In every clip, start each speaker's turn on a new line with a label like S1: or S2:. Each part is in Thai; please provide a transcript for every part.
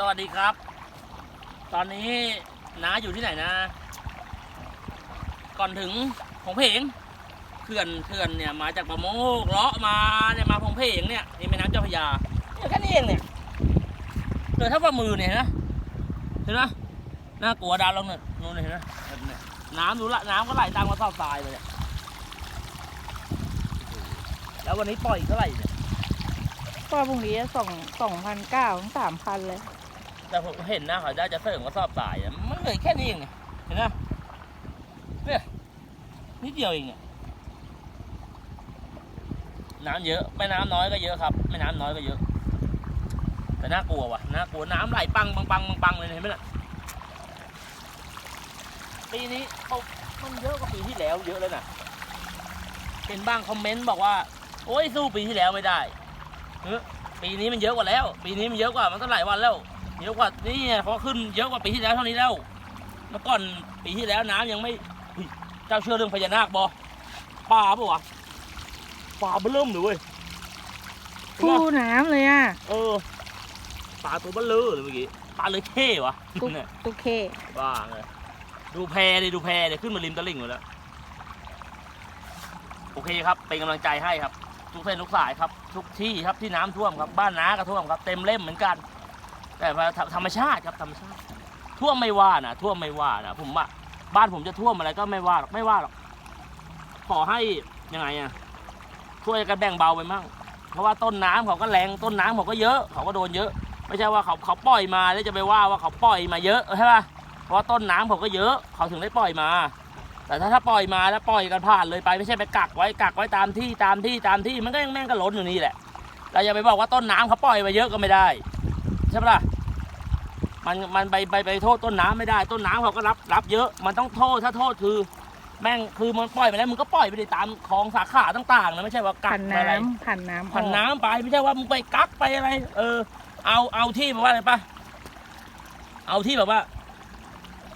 S1: สวัสดีครับ ตอนนี้น้าอยู่ที่ไหนนะ ก่อนถึงผงเพงเขื่อนเขื่อนเนี่ยมาจากประโมกเลาะมาเนี่ยมาผงเพงเนี่ยนี่แม่น้ำเจ้าพระยาแค่นี้เองเนี่ยเกิดเท่าฝ่ามือเนี่ยนไหมเห็นไหมน่ากลัวดาวลงเนี่ยนู่นเห็นไหมน้ำดูละน้ำก็ไหลตามกระสอบทรายเลยเนี่ยแล้ววันนี้ปล่อยอีกเท่าไหร่เนี่ย
S2: ก็พรุ่งนี้สองสองพันเก้าถึงสามพันเลย
S1: แต่ผมเห็นนะเขาจะจะเสริมกระสอบทรายอะมันเหลือแค่นี้เองเนี่ยเห็นไหมเนี่ยนิดเดียวเองเนี่ยน้ำเยอะแม่น้ำน้อยก็เยอะครับแม่น้ำน้อยก็เยอะ แต่น่ากลัวว่ะน่ากลัวน้ำไหลปังปังปังปังปังเลยเห็นไหมล่ะปีนี้เขามันเยอะกว่าปีที่แล้ว เยอะเลยนะเห็นบ้างคอมเมนต์บอกว่า โอ้ยสู้ปีที่แล้วไม่ได้ปีนี้มันเยอะกว่าแล้ว ปีนี้มันเยอะกว่ามันก็หลายวันแล้ว เยอะกว่านี่ไงเขาขึ้นเยอะกว่าปีที่แล้วเท่านี้แล้ว เมื่อก่อนปีที่แล้วน้ำยังไม่อุ๊ยเจ้าเชื่อเรื่องพญานาคบอปลาปะวะปลาเบิ่มเลยเว้ยเห็น
S2: คู่
S1: ปะ
S2: น้ำเลยอะ
S1: เออปลาตัวเบลเลอเลยเมื่อกี้ปลาเลยเท่วะ
S2: ตุ๊ก
S1: เนี่ย
S2: ตุ๊กเค
S1: บ้าเลยดูแพดิดูแพดิขึ้นมาริมตลิ่งหมดแล้วโอเคครับ เป็นกำลังใจให้ครับ ทุกเส้นทุกสายครับ ทุกที่ครับที่น้ำท่วมครับ บ้านน้าก็ท่วมครับ เต็มเล่มเหมือนกัน แต่ว่าธรรมชาติครับธรรมชาติ ท่วมไม่ว่านะท่วมไม่ว่านะผมว่าบ้านผมจะท่วมอะไรก็ไม่ว่าหรอกไม่ว่าหรอกขอให้ยังไงอะช่วยกันแบ่งเบาไปมั่งเพราะว่าต้นน้ำเขาก็แรงต้นน้ำเขาก็เยอะ เขาก็โดนเยอะ ไม่ใช่ว่าเขาเขาปล่อยมาแล้วจะไปว่าว่าเขาปล่อยมาเยอะใช่ป่ะเพราะว่าต้นน้ำเขาก็เยอะ เขาถึงได้ปล่อยมา แต่ถ้าถ้าปล่อยมาแล้วปล่อยกันผ่านเลยไปไม่ใช่ไปกักไว้กักไว้ตามที่ตามที่ตามที่มันก็ยังแม่งก็ล้นอยู่นี่แหละเราอย่าไปบอกว่าต้นน้ำเขาปล่อยมาเยอะก็ไม่ได้ ช่ปะล่ะมันมันไปไปไปโทษต้นน้ำไม่ได้ ต้นน้ำเขาก็รับรับเยอะ มันต้องโทษถ้าโทษคือ แม่งคือมันปล่อยไปแล้วมึงก็ปล่อยไปเลยตามคลองสาขาต่างๆนะไม่ใช่ว่ากั
S2: ผั
S1: ก
S2: น
S1: ไปอะไร
S2: น้ำผันน้ำ
S1: ผ่าน
S2: ออก
S1: น้ำไปไม่ใช่ว่ามึงไปกักไปอะไร เออ เอาเอาที่แบบว่าอะไรปะเอาที่แบบว่า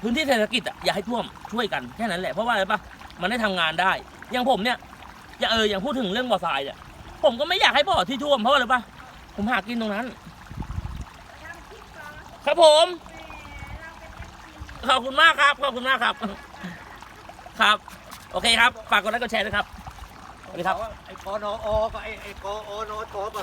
S1: พื้นที่เศรษฐกิจอะอย่าให้ท่วมช่วยกันแค่นั้นแหละเพราะว่าอะไรปะมันได้ทำงานได้อย่างผมเนี่ยอย่าเอออย่างพูดถึงเรื่องบ่อทรายเนี่ยผมก็ไม่อยากให้บ่อที่ท่วมเพราะอะไรปะผมหากินตรงนั้น ครับผม ขอบคุณมากครับ ขอบคุณมากครับ ครับ โอเคครับ ฝากกดไลค์กดแชร์ด้วยครับ สวัสดีครับ
S3: ไอ้กนอกับไอ้ไอ้กอนอตอ